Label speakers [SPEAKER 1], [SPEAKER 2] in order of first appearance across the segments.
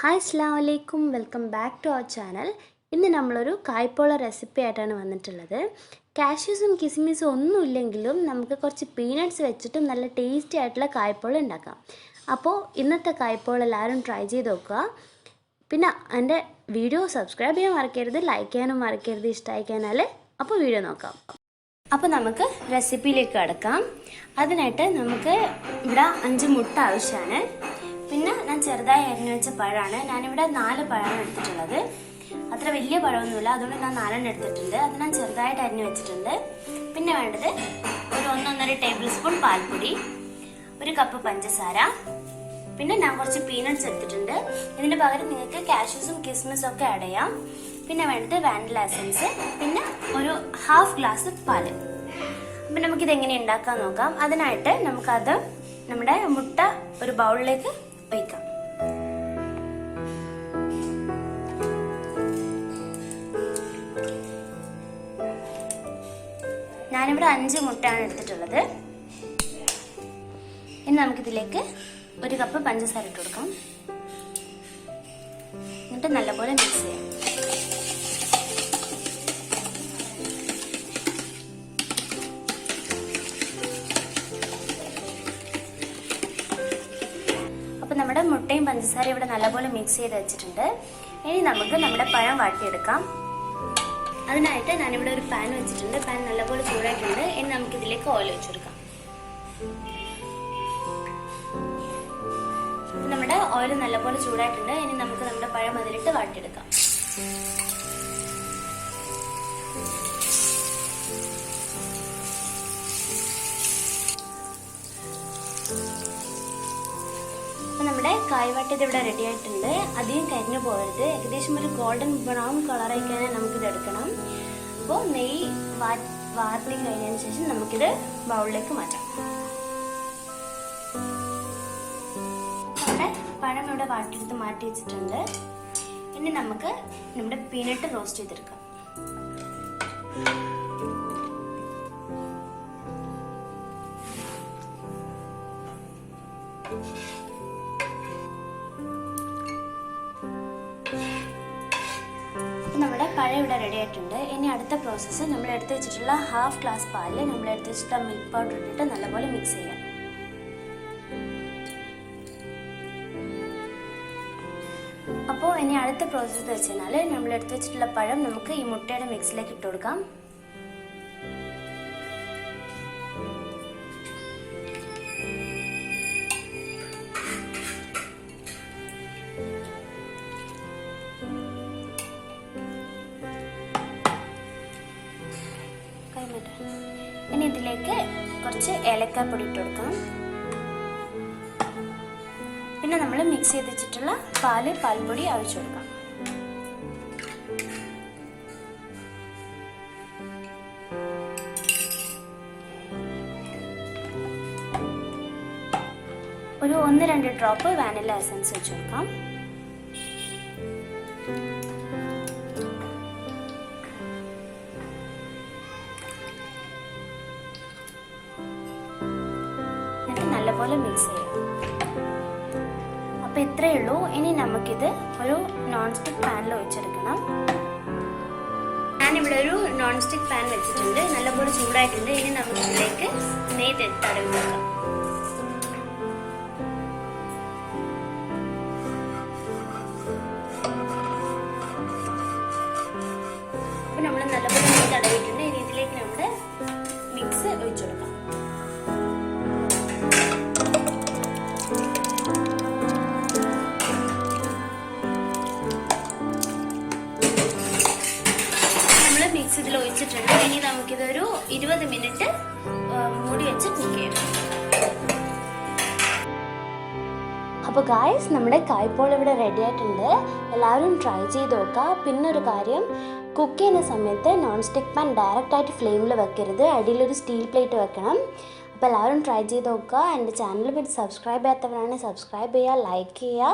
[SPEAKER 1] Hi അസ്സാം വലൈക്കും welcome back to our channel ഇന്ന് നമ്മളൊരു കായ്പോള റെസിപ്പി ആയിട്ടാണ് വന്നിട്ടുള്ളത്. കാഷ്യൂസും കിസ്മിസും ഒന്നും ഇല്ലെങ്കിലും നമുക്ക് കുറച്ച് പീനട്ട്സ് വെച്ചിട്ടും നല്ല ടേസ്റ്റി ആയിട്ടുള്ള കായ്പോള ഉണ്ടാക്കാം. അപ്പോൾ ഇന്നത്തെ കായ്പോള എല്ലാവരും ട്രൈ ചെയ്ത് നോക്കുക. പിന്നെ എന്റെ വീഡിയോ സബ്സ്ക്രൈബ് ചെയ്യാൻ മറക്കരുത് ലൈക്ക് ചെയ്യാനും മറക്കരുത് ഇഷ്ടമായി കഴിഞ്ഞാൽ അപ്പോൾ വീഡിയോ നോക്കാം. അപ്പോൾ നമുക്ക് റെസിപ്പിയിലേക്ക് കിടക്കാം. അതിനായിട്ട് നമുക്ക് ഇവിടെ അഞ്ച് മുട്ട ആവശ്യമാണ്. പിന്നെ ഞാൻ ചെറുതായി അരിഞ്ഞു വെച്ച പഴമാണ്. ഞാനിവിടെ നാല് പഴമാണ് എടുത്തിട്ടുള്ളത്. അത്ര വലിയ പഴമൊന്നുമില്ല. അതുകൊണ്ട് ഞാൻ നാലെണ്ണം എടുത്തിട്ടുണ്ട്. അത് ഞാൻ ചെറുതായിട്ട് അരിഞ്ഞു വെച്ചിട്ടുണ്ട്. പിന്നെ വേണ്ടത് ഒരു ഒന്നൊന്നര ടേബിൾ സ്പൂൺ പാൽപ്പൊടി ഒരു കപ്പ് പഞ്ചസാര പിന്നെ ഞാൻ കുറച്ച് പീനട്ട്സ് എടുത്തിട്ടുണ്ട്. ഇതിന് പകരം നിങ്ങൾക്ക് കാഷ്യൂസും കിസ്മിസും ഒക്കെ ആഡ് ചെയ്യാം. പിന്നെ വേണ്ടത് വാനില എസൻസ് പിന്നെ ഒരു ഹാഫ് ഗ്ലാസ് പാൽ. അപ്പം നമുക്കിത് എങ്ങനെ ഉണ്ടാക്കാൻ നോക്കാം. അതിനായിട്ട് നമുക്കത് നമ്മുടെ മുട്ട ഒരു ബൗളിലേക്ക് ഒഴിക്കാം ഞാനിവിടെ അഞ്ച് മുട്ടയാണ് എടുത്തിട്ടുള്ളത്. ഇനി നമുക്കിതിലേക്ക് ഒരു കപ്പ് പഞ്ചസാര ഇട്ട് കൊടുക്കാം. എന്നിട്ട് നല്ലപോലെ മിക്സ് ചെയ്യാം. പഞ്ചസാരയും ഇവിടെ നല്ലപോലെ മിക്സ് ചെയ്ത് വെച്ചിട്ടുണ്ട്. ഇനി നമുക്ക് നമ്മുടെ പഴം വാട്ടിയെടുക്കാം. അതിനായിട്ട് ഞാനിവിടെ ഒരു പാൻ വെച്ചിട്ടുണ്ട്. പാൻ നല്ലപോലെ ചൂടായിട്ടുണ്ട്. ഇനി നമുക്ക് ഇതിലേക്ക് ഓയിൽ വെച്ച് കൊടുക്കാം നമ്മുടെ ഓയിൽ നല്ലപോലെ ചൂടായിട്ടുണ്ട്. ഇനി നമുക്ക് നമ്മുടെ പഴം അതിലിട്ട് വാട്ടിയെടുക്കാം. നമ്മുടെ കായ്വാട്ടിയത് ഇവിടെ റെഡി ആയിട്ടുണ്ട്. അധികം കരിഞ്ഞു പോകരുത്. ഏകദേശം ഒരു ഗോൾഡൻ ബ്രൗൺ കളറായി കഴിഞ്ഞാൽ നമുക്കിത് എടുക്കണം. അപ്പോൾ നെയ്യ് വാർത്തി കഴിഞ്ഞതിന് ശേഷം നമുക്കിത് ബൗളിലേക്ക് മാറ്റാം. പഴം ഇവിടെ വാട്ടിയെടുത്ത് മാറ്റി വെച്ചിട്ടുണ്ട്. ഇനി നമുക്ക് നമ്മുടെ പീനട്ട് റോസ്റ്റ് ചെയ്തെടുക്കാം. നമ്മുടെ പഴം ഇവിടെ റെഡി ആയിട്ടുണ്ട്. ഇനി അടുത്ത പ്രോസസ്സ് നമ്മൾ എടുത്ത് വെച്ചിട്ടുള്ള ഹാഫ് ഗ്ലാസ് പാലിൽ നമ്മൾ എടുത്ത് വെച്ചിട്ടുള്ള മിൽക്ക് പൗഡർ ഇട്ടിട്ട് നല്ലപോലെ മിക്സ് ചെയ്യാം. അപ്പോൾ ഇനി അടുത്ത പ്രോസസ്സ് വെച്ച് കഴിഞ്ഞാൽ നമ്മൾ എടുത്ത് വെച്ചിട്ടുള്ള പഴം നമുക്ക് ഈ മുട്ടയുടെ മിക്സിലേക്ക് ഇട്ട് കൊടുക്കാം. ഇതിലേക്ക് കുറച്ച് ഏലക്കാപ്പൊടി ഇട്ട് കൊടുക്കാം പിന്നെ നമ്മൾ മിക്സ് ചെയ്ത് വെച്ചിട്ടുള്ള പാൽ പാൽപ്പൊടി ഒഴിച്ചു കൊടുക്കാം ഒരു ഒന്ന് രണ്ട് ഡ്രോപ്പ് വാനില എസൻസ് വെച്ച് കൊടുക്കാം. നല്ലപോലെ മിക്സ് ചെയ്യാം. അപ്പോൾ ഇത്രയേ ഉള്ളൂ. ഇനി നമുക്കിത് ഒരു നോൺ സ്റ്റിക്ക് പാനിൽ വെച്ചെടുക്കണം ഞാനിവിടെ ഒരു നോൺ സ്റ്റിക്ക് പാൻ വെച്ചിട്ടുണ്ട്. നല്ലപോലെ ചൂടായിട്ടുണ്ട്. ഇനി നമുക്ക് ഇതിലേക്ക് നെയ്യ് തടവി വെക്കാം നമ്മൾ നല്ലപോലെ നെയ്യ് ഇനി നമുക്കിതൊരു ഇരുപത് മിനിറ്റ് മൂടി വെച്ച് കുക്ക് ചെയ്യാം. അപ്പോൾ ഗായ്സ് നമ്മുടെ കായ്പോൾ ഇവിടെ റെഡി ആയിട്ടുണ്ട്. എല്ലാവരും ട്രൈ ചെയ്ത് നോക്കുക പിന്നെ ഒരു കാര്യം കുക്ക് ചെയ്യുന്ന സമയത്ത് നോൺ സ്റ്റിക്ക് പാൻ ഡയറക്റ്റ് ആയിട്ട് ഫ്ലെയിമിൽ വെക്കരുത്. അടിയിലൊരു സ്റ്റീൽ പ്ലേറ്റ് വെക്കണം. അപ്പോൾ എല്ലാവരും ട്രൈ ചെയ്ത് നോക്കുക എന്റെ ചാനൽ പിന്നെ സബ്സ്ക്രൈബ് ചെയ്യാത്തവരാണെങ്കിൽ സബ്സ്ക്രൈബ് ചെയ്യുക ലൈക്ക് ചെയ്യുക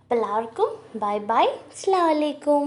[SPEAKER 1] അപ്പോൾ എല്ലാവർക്കും ബൈ ബൈ അസ്സാം വലൈക്കും